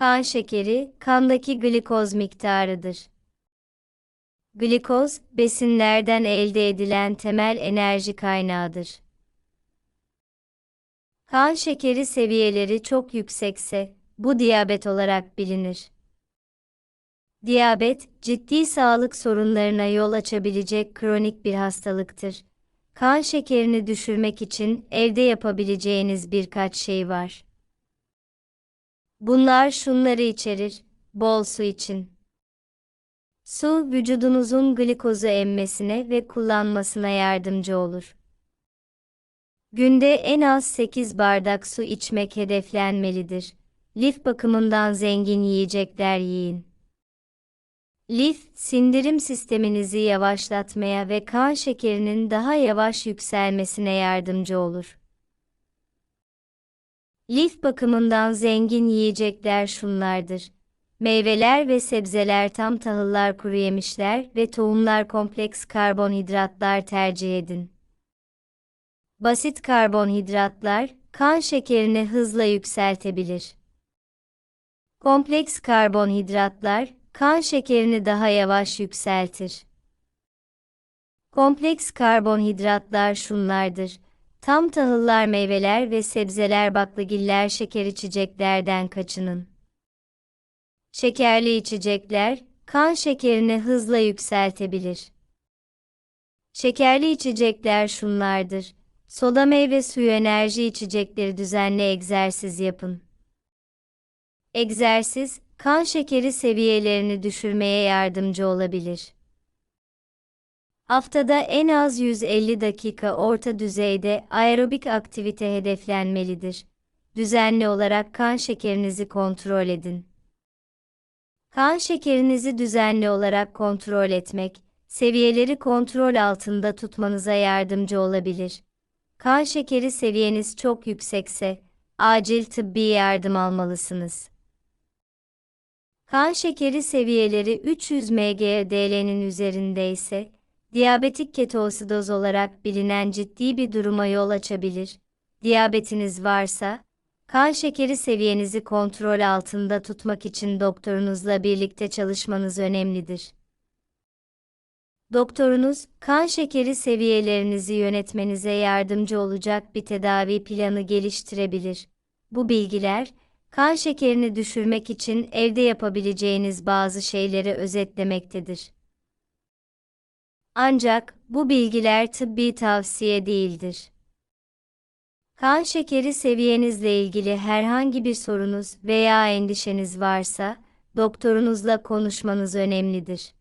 Kan şekeri, kandaki glikoz miktarıdır. Glikoz, besinlerden elde edilen temel enerji kaynağıdır. Kan şekeri seviyeleri çok yüksekse, bu diyabet olarak bilinir. Diyabet, ciddi sağlık sorunlarına yol açabilecek kronik bir hastalıktır. Kan şekerini düşürmek için evde yapabileceğiniz birkaç şey var. Bunlar şunları içerir, bol su için. Su, vücudunuzun glikozu emmesine ve kullanmasına yardımcı olur. Günde en az 8 bardak su içmek hedeflenmelidir. Lif bakımından zengin yiyecekler yiyin. Lif, sindirim sisteminizi yavaşlatmaya ve kan şekerinin daha yavaş yükselmesine yardımcı olur. Lif bakımından zengin yiyecekler şunlardır. Meyveler ve sebzeler tam tahıllar kuru yemişler ve tohumlar kompleks karbonhidratlar tercih edin. Basit karbonhidratlar, kan şekerini hızla yükseltebilir. Kompleks karbonhidratlar, kan şekerini daha yavaş yükseltir. Kompleks karbonhidratlar şunlardır. Tam tahıllar meyveler ve sebzeler baklagiller şeker içeceklerden kaçının. Şekerli içecekler, kan şekerini hızla yükseltebilir. Şekerli içecekler şunlardır. Soda meyve suyu enerji içecekleri düzenli egzersiz yapın. Egzersiz, kan şekeri seviyelerini düşürmeye yardımcı olabilir. Haftada en az 150 dakika orta düzeyde aerobik aktivite hedeflenmelidir. Düzenli olarak kan şekerinizi kontrol edin. Kan şekerinizi düzenli olarak kontrol etmek, seviyeleri kontrol altında tutmanıza yardımcı olabilir. Kan şekeri seviyeniz çok yüksekse, acil tıbbi yardım almalısınız. Kan şekeri seviyeleri 300 mg/dl'nin üzerindeyse, diyabetik ketosidoz olarak bilinen ciddi bir duruma yol açabilir. Diyabetiniz varsa, kan şekeri seviyenizi kontrol altında tutmak için doktorunuzla birlikte çalışmanız önemlidir. Doktorunuz, kan şekeri seviyelerinizi yönetmenize yardımcı olacak bir tedavi planı geliştirebilir. Bu bilgiler, kan şekerini düşürmek için evde yapabileceğiniz bazı şeyleri özetlemektedir. Ancak bu bilgiler tıbbi tavsiye değildir. Kan şekeri seviyenizle ilgili herhangi bir sorunuz veya endişeniz varsa, doktorunuzla konuşmanız önemlidir.